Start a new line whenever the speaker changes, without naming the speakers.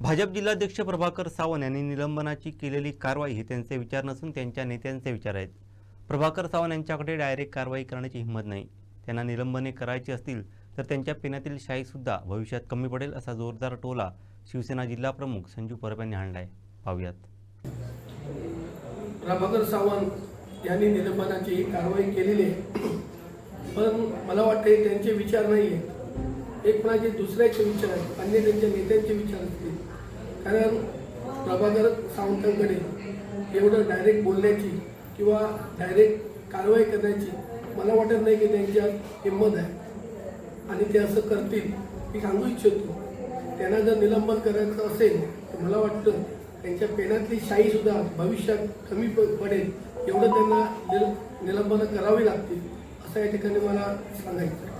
भाजप जिल्हाध्यक्ष प्रभाकर सावंत यांनी निलंबनाची केलेली कारवाई हे त्यांचे विचार नसून त्यांच्या नेत्यांचे विचार आहेत. प्रभाकर सावंत यांच्याकडे डायरेक्ट कारवाई करण्याची हिंमत नाही. त्यांना निलंबने करायची असतील तर त्यांच्या पेनातील शाहीसुद्धा भविष्यात कमी पडेल असा जोरदार टोला शिवसेना जिल्हा प्रमुख संजू परब यांनी आणलाय पाहूयात.
प्रभाकर सावंत यांनी निलंबनाची कारवाई केलेली आहे. पण मला वाटते त्यांचे विचार नाही एक म्हणजे दुसऱ्याचे विचार आहेत अन्य त्यांच्या नेत्यांचे विचार असतील. कारण प्रभाकर सावंतांकडे एवढं डायरेक्ट बोलण्याची किंवा डायरेक्ट कारवाई करण्याची मला वाटत नाही की त्यांच्यात हिंमत आहे. आणि ते असं करतील मी सांगू इच्छितो. त्यांना जर निलंबन करायचं असेल तर मला वाटतं त्यांच्या पेनातली शाहीसुद्धा भविष्यात कमी प- पडेल. एवढं त्यांना निल निलंबनं करावी लागतील असं या ठिकाणी मला सांगायचं